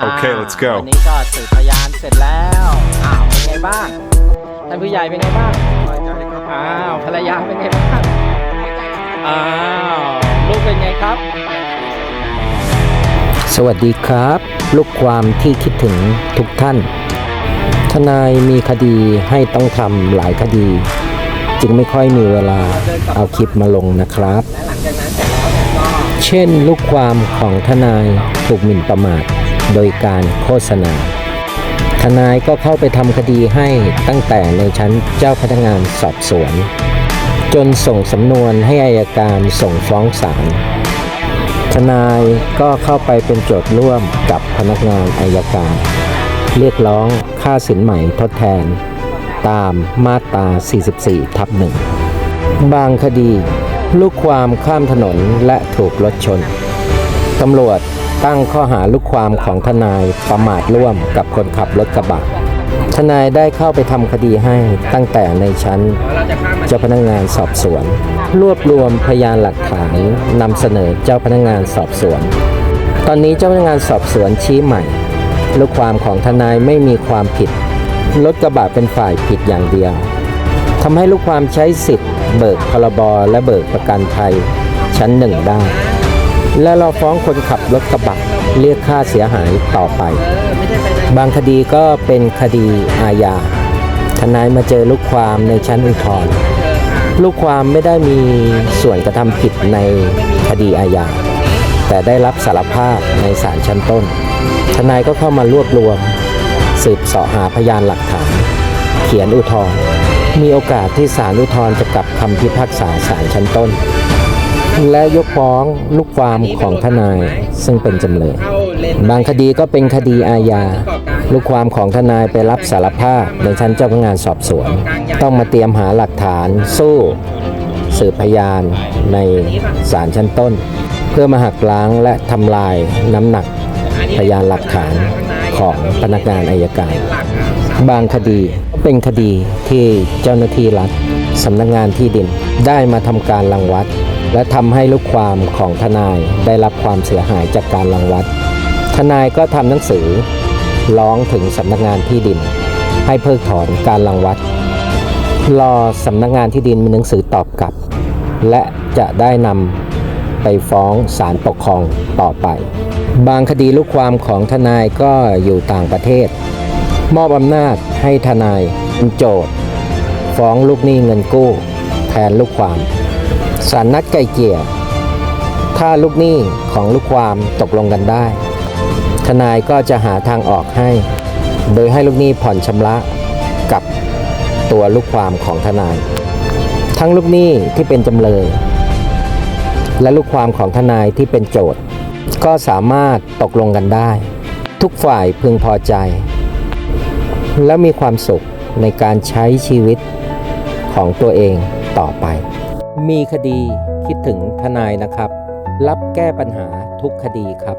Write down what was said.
โอเคา let's go วันนี้ก็สืบพยานเสร็จแล้วอ้าวเป็นไงบ้างท่านผู้ใหญ่เป็นไงบ้างอ้าวภรรยาเป็นไงบ้างอ้าวลูกเป็นไงครับ สวัสดีครับ ลูกความที่คิดถึงทุกท่าน ทนายมีคดีให้ต้องทำหลายคดี จึงไม่ค่อยมีเวลาเอาคลิปมาลงนะครับ เช่นลูกความของทนายถูกหมิ่นประมาท โดยการโฆษณา ทนายก็เข้าไปทำคดีให้ตั้งแต่ในชั้นเจ้าพนักงานสอบสวน จนส่งสำนวนให้อายการส่งฟ้องศาลทนายก็เข้าไปเป็นโจทย์ร่วมกับพนักงานอายการ เรียกร้องค่าสินใหม่ทดแทน ตามมาตรา 44 ทับหนึ่งบางคดี ลูกความข้ามถนนและถูกรถชน ตำรวจ ตั้งข้อหาลูกความของทนายประมาทร่วมกับคนขับรถกระบะ ทนายได้เข้าไปทำคดีให้ตั้งแต่ในชั้นเจ้าพนักงานสอบสวน รวบรวมพยานหลักฐานนำเสนอเจ้าพนักงานสอบสวน ตอนนี้เจ้าพนักงานสอบสวนชี้ใหม่ ลูกความของทนายไม่มีความผิด รถกระบะเป็นฝ่ายผิดอย่างเดียวทำให้ลูกความใช้สิทธิ์ เบิกพรบและเบิกประกันภัยชั้นหนึ่งได้ และเราฟ้องคนขับรถกระบะเรียกค่าเสียหายต่อไป บางคดีก็เป็นคดีอาญาทนายมาเจอลูกความในชั้นอุทธรณ์ลูกความไม่ได้มีส่วนกระทำผิดในคดีอาญาแต่ได้รับสารภาพในศาลชั้นต้น ทนายก็เข้ามารวบรวม สืบเสาะหาพยานหลักฐาน เขียนอุทธรณ์มีโอกาสที่ศาลอุทธรณ์จะกลับคำพิพากษาศาลชั้นต้น และยกฟ้องลูกความของทนาย ซึ่งเป็นจำเลย บางคดีก็เป็นคดีอาญา ลูกความของทนายไปรับสารภาพในชั้นเจ้าพนักงานสอบสวน ต้องมาเตรียมหาหลักฐานสู้สืบพยานในศาลชั้นต้น เพื่อมาหักล้างและทำลายน้ำหนักพยานหลักฐานของพนักงานอายการ บางคดีเป็นคดีที่เจ้าหน้าที่รัฐ สำนักงานที่ดิน ได้มาทำการรังวัด และทำให้ลูกความของทนายได้รับความเสียหายจากการรังวัด ทนายก็ทำหนังสือ ร้องถึงสำนักงานที่ดิน ให้เพิกถอนการรังวัด รอสำนักงานที่ดินมีหนังสือตอบกลับ และจะได้นำไปฟ้องศาลปกครองต่อไป บางคดีลูกความของทนายก็อยู่ต่างประเทศ มอบอำนาจให้ทนายเป็นโจทย์ ฟ้องลูกหนี้เงินกู้ แทนลูกความศาลนัดไกลเกลี่ย ถ้าลูกหนี้ของลูกความตกลงกันได้ ทนายก็จะหาทางออกให้ โดยให้ลูกหนี้ผ่อนชำระกับตัวลูกความของทนาย ทั้งลูกหนี้ที่เป็นจำเลย และลูกความของทนายที่เป็นโจทย์ ก็สามารถตกลงกันได้ ทุกฝ่ายพึงพอใจ และมีความสุขในการใช้ชีวิต ของตัวเองต่อไป มีคดีคิดถึงทนายนะครับ รับแก้ปัญหาทุกคดีครับ